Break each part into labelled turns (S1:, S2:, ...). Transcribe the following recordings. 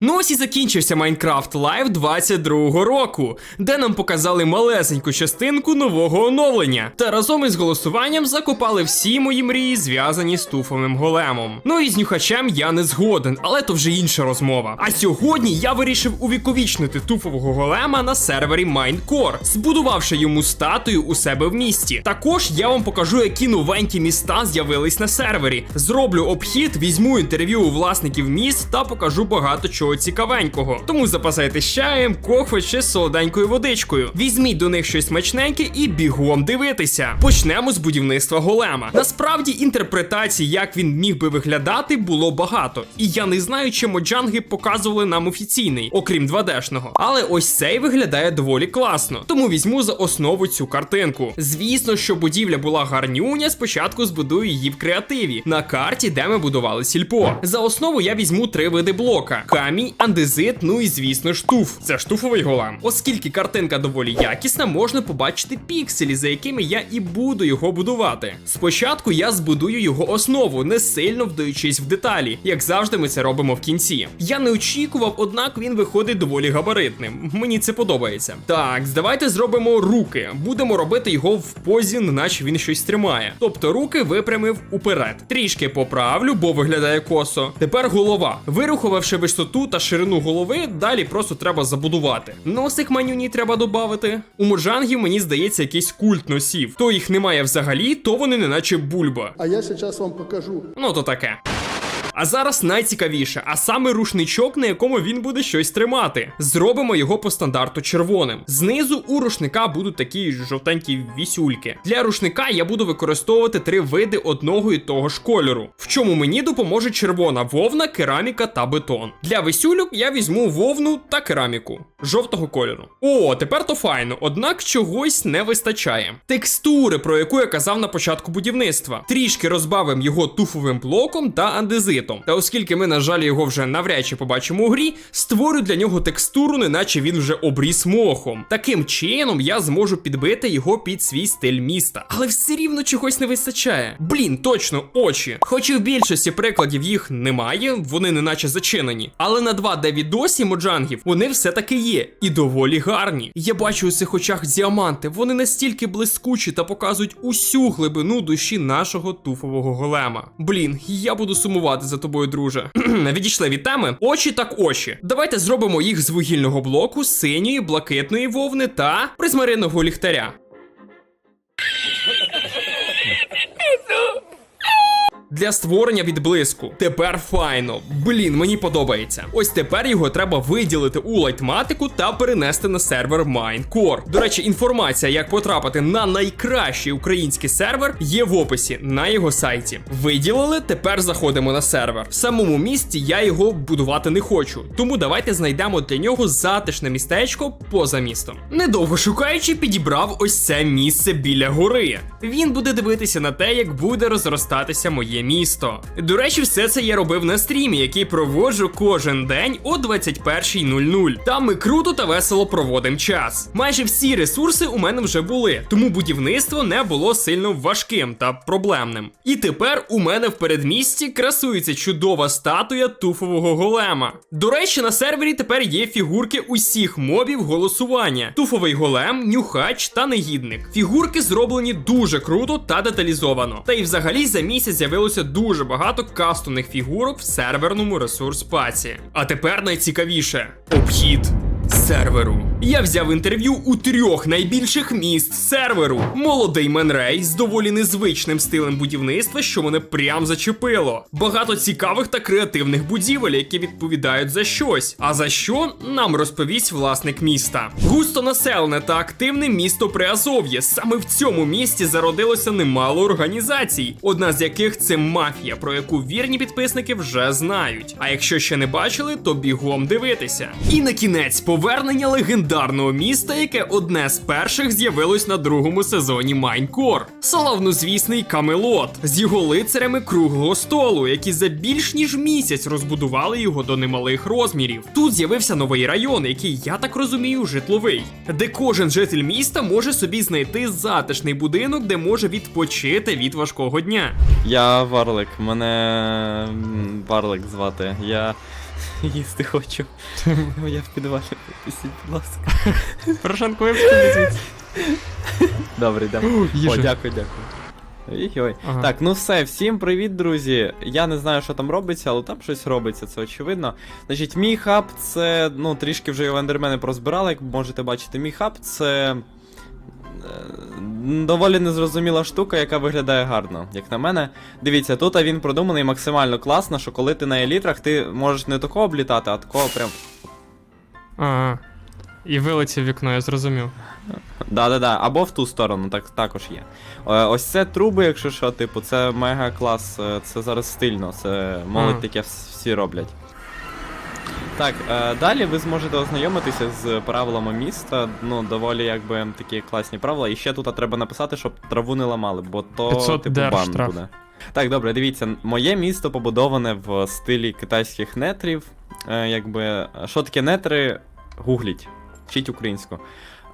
S1: Ну ось і закінчився Minecraft Live 22 року, де нам показали малесеньку частинку нового оновлення. Та разом із голосуванням закопали всі мої мрії, зв'язані з туфовим големом. Ну і з нюхачем я не згоден, але то вже інша розмова. А сьогодні я вирішив увіковічнити туфового голема на сервері Minecore, збудувавши йому статую у себе в місті. Також я вам покажу, які новенькі міста з'явились на сервері. Зроблю обхід, візьму інтерв'ю у власників міст та покажу багато чого цікавенького. Тому запасайтесь чаєм, кохве чи солоденькою водичкою. Візьміть до них щось смачненьке і бігом дивитися. Почнемо з будівництва голема. Насправді інтерпретацій, як він міг би виглядати, було багато. І я не знаю, чи моджанги показували нам офіційний, окрім 2D-шного. Але ось цей виглядає доволі класно. Тому візьму за основу цю картинку. Звісно, що будівля була гарнюня, спочатку збудую її в креативі на карті, де ми будували сільпо. За основу я візьму три види блока: камінь, андезит, ну і звісно штуф. Це штуфовий голем. Оскільки картинка доволі якісна, можна побачити пікселі, за якими я і буду його будувати. Спочатку я збудую його основу, не сильно вдаючись в деталі, як завжди ми це робимо в кінці. Я не очікував, однак він виходить доволі габаритним. Мені це подобається. Так, давайте зробимо руки. Будемо робити його в позі, наче він щось тримає. Тобто руки випрямив уперед. Трішки поправлю, бо виглядає косо. Тепер голова. Вирухувавши висоту та ширину голови, далі просто треба забудувати. Носик манюні треба додати. У моджангів, мені здається, якийсь культ носів. То їх немає взагалі, то вони неначе бульба.
S2: А я зараз вам покажу.
S1: Ну то таке. А зараз найцікавіше, а саме рушничок, на якому він буде щось тримати. Зробимо його по стандарту червоним. Знизу у рушника будуть такі жовтенькі вісюльки. Для рушника я буду використовувати три види одного і того ж кольору. В чому мені допоможе червона вовна, кераміка та бетон. Для висюльок я візьму вовну та кераміку жовтого кольору. О, тепер то файно, однак чогось не вистачає. Текстури, про яку я казав на початку будівництва. Трішки розбавимо його туфовим блоком та андезитом. Та оскільки ми, на жаль, його вже навряд чи побачимо у грі, створю для нього текстуру, неначе він вже обріс мохом. Таким чином я зможу підбити його під свій стиль міста. Але все рівно чогось не вистачає. Блін, точно, очі. Хоч і в більшості прикладів їх немає, вони неначе зачинені. Але на 2D відосі моджангів вони все-таки є і доволі гарні. Я бачу у цих очах діаманти, вони настільки блискучі та показують усю глибину душі нашого туфового голема. Блін, я буду сумувати за тобою, друже. Відійшли від теми. Очі так очі. Давайте зробимо їх з вугільного блоку, синьої, блакитної вовни та призмариного ліхтаря. Для створення відблиску. Тепер файно. Блін, мені подобається. Ось тепер його треба виділити у лайтматику та перенести на сервер Minecore. До речі, інформація, як потрапити на найкращий український сервер, є в описі на його сайті. Виділили, тепер заходимо на сервер. В самому місті я його будувати не хочу, тому давайте знайдемо для нього затишне містечко поза містом. Недовго шукаючи, підібрав ось це місце біля гори. Він буде дивитися на те, як буде розростатися моє місто. До речі, все це я робив на стрімі, який проводжу кожен день о 21.00. Там ми круто та весело проводимо час. Майже всі ресурси у мене вже були, тому будівництво не було сильно важким та проблемним. І тепер у мене в передмісті красується чудова статуя туфового голема. До речі, на сервері тепер є фігурки усіх мобів голосування: туфовий голем, нюхач та негідник. Фігурки зроблені дуже круто та деталізовано. Та й взагалі за місяць з'явилося дуже багато кастомних фігурок в серверному ресурс паці. А тепер найцікавіше обхід серверу. Я взяв інтерв'ю у трьох найбільших міст серверу. Молодий Менрей з доволі незвичним стилем будівництва, що мене прям зачепило. Багато цікавих та креативних будівель, які відповідають за щось. А за що нам розповість власник міста. Густо населене та активне місто Приазов'є. Саме в цьому місті зародилося немало організацій, одна з яких це мафія, про яку вірні підписники вже знають. А якщо ще не бачили, то бігом дивитися. І на кінець повернення легендарного міста, яке одне з перших з'явилось на другому сезоні Майнкор. Славнозвісний Камелот з його лицарями круглого столу, які за більш ніж місяць розбудували його до немалих розмірів. Тут з'явився новий район, який, я так розумію, житловий, де кожен житель міста може собі знайти затишний будинок, де може відпочити від важкого дня.
S3: Я Варлик, мене Варлик звати. Я
S2: Їсти хочу. Я в підвалі попустіть, будь ласка.
S4: Порошенко випустили звідси.
S2: Добре, йдемо. О, дякую, дякую. Ой-ой.
S4: Ага.
S2: Так, ну все, всім привіт, друзі. Я не знаю, що там робиться, але там щось робиться, це очевидно. Значить, мій хаб це, ну, трішки вже його ендермени прозбирали, як можете бачити, мій хаб це. Доволі незрозуміла штука, яка виглядає гарно, як на мене. Дивіться, тут він продуманий максимально класно, що коли ти на елітрах, ти можеш не такого облітати, а такого прям.
S4: Ага. І вилетів вікно, я зрозумів.
S2: Да-да-да, або в ту сторону, так також є. Е, Ось це труби, якщо що, типу, це мега клас, е, це зараз стильно, це молодь таке всі роблять. Так, е, далі ви зможете ознайомитися з правилами міста. Ну, доволі якби такі класні правила. І ще тут треба написати, щоб траву не ламали, бо то
S4: 500
S2: типу бан
S4: штраф.
S2: буде. Так, добре, дивіться, моє місто побудоване в стилі китайських нетрів. Е, якби, що таке нетри? Гугліть, вчіть українську.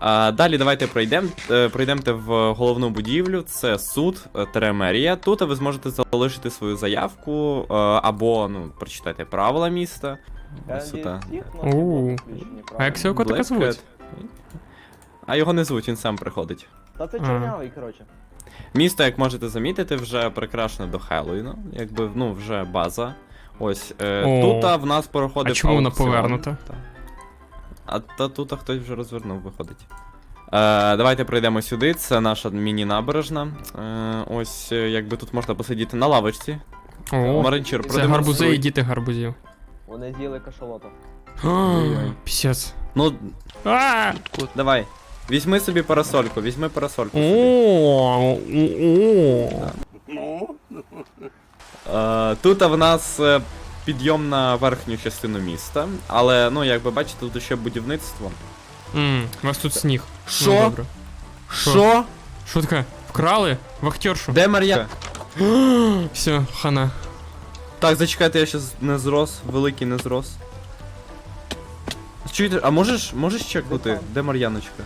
S2: А, далі давайте пройдемо. Пройдемте в головну будівлю. Це суд е, теремерія. Тут ви зможете залишити свою заявку е, або ну, прочитайте правила міста. Ось тута.
S4: А як цього котика звуть?
S2: А його не звуть, він сам приходить.
S3: Та це чорнявий, коротше.
S2: Місто, як можете замітити, вже прикрашене до Хеллоуіну, якби ну вже база. Ось е, тут в нас проходить.
S4: А чому вона повернута?
S2: Та. А та тут хтось вже розвернув, виходить. Е, давайте пройдемо сюди. Це наша міні-набережна. Е, ось е, якби тут можна посидіти на лавочці.
S4: О,
S2: Маринчир,
S4: це гарбузи і діти гарбузів.
S3: Вони з'їли кашалоту.
S2: Ой-ой.
S4: Пісець.
S2: Ну,
S4: А!
S2: давай. Візьми собі парасольку, візьми парасольку. собі.
S4: О, о,
S2: Е, тут в нас е, підйом на верхню частину міста, але ну як ви бачите, тут ще будівництво.
S4: М, У вас тут сніг.
S2: Що?
S4: Ну, добре.
S2: Що?
S4: Що таке? Вкрали? Вахтершу?
S2: Де Мар'я?
S4: Все, хана.
S2: Так, зачекайте, я щас не зрос, великий не зрос. Чуєте, а можеш, можеш чекнути? Де Мар'яночка?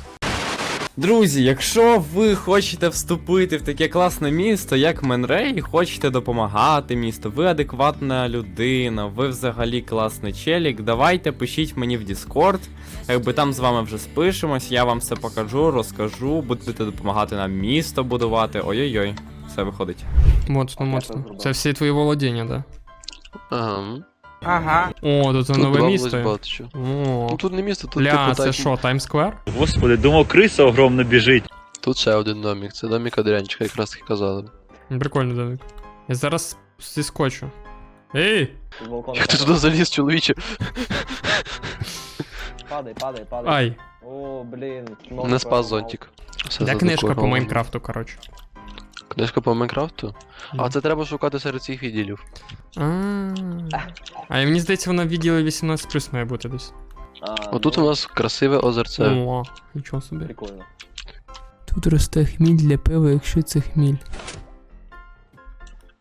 S2: Друзі, якщо ви хочете вступити в таке класне місто, як Менрей, і хочете допомагати місту, ви адекватна людина, ви взагалі класний челік, давайте пишіть мені в Discord, якби там з вами вже спишемось, я вам все покажу, розкажу, будете допомагати нам місто будувати. Ой-ой-ой, все виходить.
S4: Моцно, моцно. Це всі твої володіння, да?
S5: Ага. Ага.
S4: О, тут
S5: Тут
S4: нове місто. О.
S5: Ну тут не місто, тут
S4: Ля,
S5: типу
S4: це
S5: так.
S4: що, Таймсквер?
S6: Господи, думав, криса огромно біжить.
S5: Тут ще один домик. Це домик Адрянчика, якраз таки казали.
S4: Прикольний домик. Я зараз зіскочу. Ей!
S5: Як ти туди заліз, чоловіче?
S3: Падай, падай, падай.
S4: Ай,
S3: О, блін.
S5: Не спас зонтик.
S4: Де книжка по. Майнкрафту, коротше.
S5: Книжка по Майнкрафту? А це треба шукати серед цих відділів.
S4: А, А мені здається, вона в відділі 18 має бути десь.
S5: Отут
S3: ну,
S5: у нас красиве озерце.
S4: О, нічого собі.
S3: Прикольно.
S4: Тут росте хміль для пива, якщо це хміль.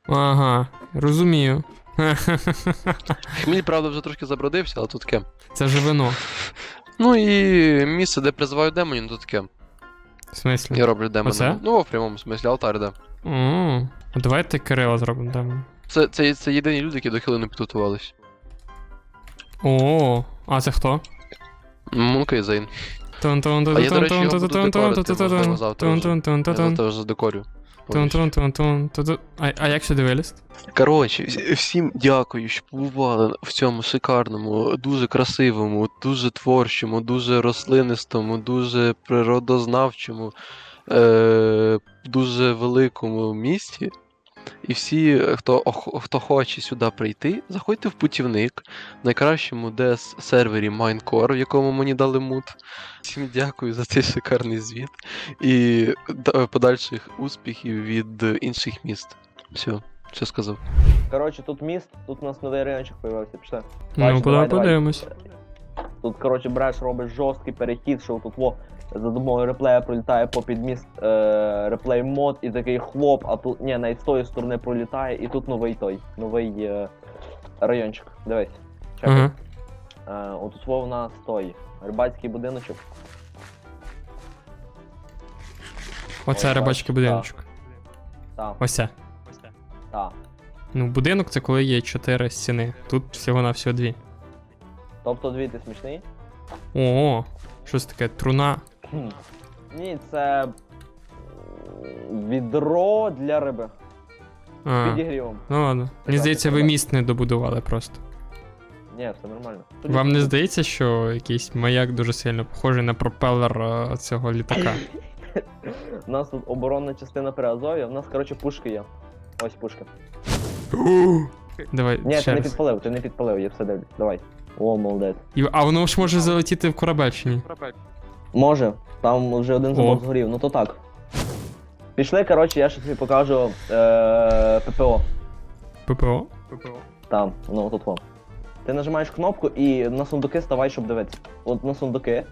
S4: Ага, розумію.
S5: Хміль, правда, вже трошки забродився, але тут таке.
S4: Це вже вино.
S5: Ну і місце, де призивають демонів, тут таке.
S4: В смислі?
S5: Я роблю демона.
S4: Оце?
S5: Ну, в прямому смислі, алтар, да.
S4: О, а давайте Кирила зробимо там.
S5: Це, це, це єдині люди, які до хилини підготувались.
S4: О, а це хто?
S5: Мунка і Зейн. А я, до речі, його буду декорити, можливо, завтра вже. Я завтра вже задекорю.
S4: Тун тун тун тун тун А як сюди вилізти?
S5: Коротше, всім дякую, що побували в цьому шикарному, дуже красивому, дуже творчому, дуже рослинистому, дуже природознавчому, е- дуже великому місті. І всі, хто, хто хоче сюди прийти, заходьте в путівник, найкращому дес сервері Minecore, в якому мені дали мут. Всім дякую за цей шикарний звіт і да- подальших успіхів від інших міст. Все, все сказав.
S3: Коротше, тут міст, тут у нас новий райончик появився, пішли.
S4: Ну,
S3: давай.
S4: подивимось.
S3: Тут, коротше, береш, робиш жорсткий перехід, що тут во за допомогою реплея пролітає по підміст е, реплей мод і такий хлоп, а тут ні, навіть з тої сторони пролітає, і тут новий той, новий е, райончик. Дивись. Чекай.
S4: Ага.
S3: Е, отут в нас той рибацький будиночок.
S4: Оце рибачки будиночок.
S3: Так,
S4: Ось це.
S3: так.
S4: Ну, будинок це коли є чотири стіни. Тут всього на всього дві.
S3: Тобто дві ти смішний?
S1: О, щось таке, труна.
S3: Ні, це відро для риби. З
S1: А,
S3: підігрівом.
S1: ну ладно. Мені здається, ви міст не добудували просто.
S3: Ні, все нормально. Тут
S1: Вам не здається, що якийсь маяк дуже сильно похожий на пропелер е, цього літака?
S3: У нас тут оборонна частина при Азові, у нас, коротше, пушки є. Ось пушки.
S1: Давай
S3: Ні, ти
S1: ще
S3: не
S1: раз.
S3: підпалив, ти не підпалив, я все дивлюсь. Давай. О, молодець.
S1: І- А воно ж може залетіти в корабель чи ні?
S3: Може, там вже один замок згорів, ну то так. Пішли, коротше, я ще тобі покажу е, ППО.
S1: ППО?
S3: Там, ну тут во. Ти нажимаєш кнопку і на сундуки ставай, щоб дивитися. От на сундуки.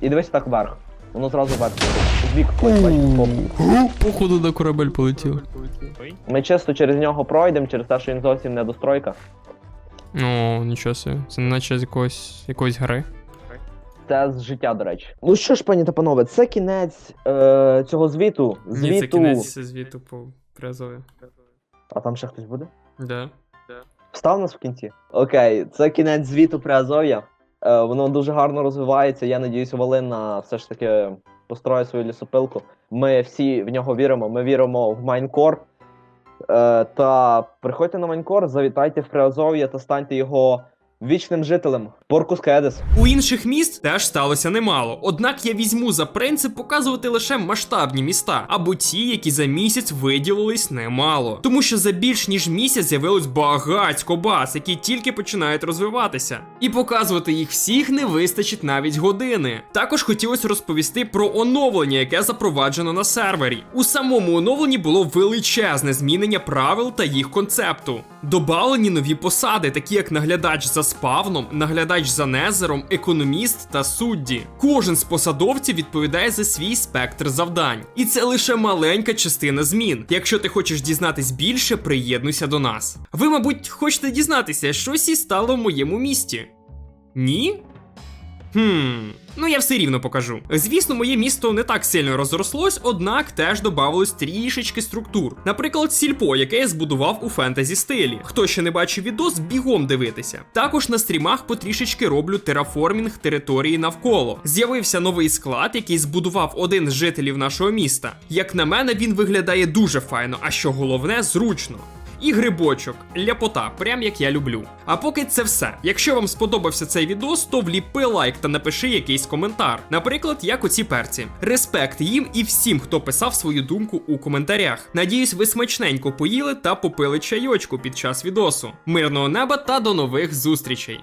S3: І дивись так вверх. Воно зразу вверх. Збік, бачиш, оп.
S1: Походу до корабель полетів.
S3: Ми чисто через нього пройдемо, через те, що він зовсім не достройка.
S1: Ну, нічого собі. Це наче з якогось, якоїсь гри.
S3: Це з життя, до речі. Ну що ж, пані та панове, це кінець е, цього звіту. Звіту.
S1: Ні, це кінець звіту по призові.
S3: А там ще хтось буде?
S1: Да.
S3: Встав нас в кінці. Окей, це кінець звіту при Азов'я. Е, воно дуже гарно розвивається. Я надіюсь, Валина все ж таки построїть свою лісопилку. Ми всі в нього віримо. Ми віримо в Майнкор. Е, та приходьте на Майнкор, завітайте в Приазов'я та станьте його вічним жителем. Поркус Кедес.
S1: У інших міст теж сталося немало. Однак я візьму за принцип показувати лише масштабні міста, або ті, які за місяць виділились немало. Тому що за більш ніж місяць з'явилось багатько баз, які тільки починають розвиватися. І показувати їх всіх не вистачить навіть години. Також хотілося розповісти про оновлення, яке запроваджено на сервері. У самому оновленні було величезне змінення правил та їх концепту. Добавлені нові посади, такі як наглядач за спавном, наглядач за незером, економіст та судді. Кожен з посадовців відповідає за свій спектр завдань. І це лише маленька частина змін. Якщо ти хочеш дізнатись більше, приєднуйся до нас. Ви, мабуть, хочете дізнатися, що сі стало в моєму місті? Ні? Хм, ну я все рівно покажу. Звісно, моє місто не так сильно розрослось, однак теж додавалось трішечки структур. Наприклад, сільпо, яке я збудував у фентезі стилі. Хто ще не бачив відос, бігом дивитися. Також на стрімах потрішечки роблю тераформінг території навколо. З'явився новий склад, який збудував один з жителів нашого міста. Як на мене, він виглядає дуже файно, а що головне, зручно. І грибочок, ляпота, прям як я люблю. А поки це все. Якщо вам сподобався цей відос, то вліпи лайк та напиши якийсь коментар. Наприклад, як оці перці. Респект їм і всім, хто писав свою думку у коментарях. Надіюсь, ви смачненько поїли та попили чайочку під час відосу. Мирного неба та до нових зустрічей!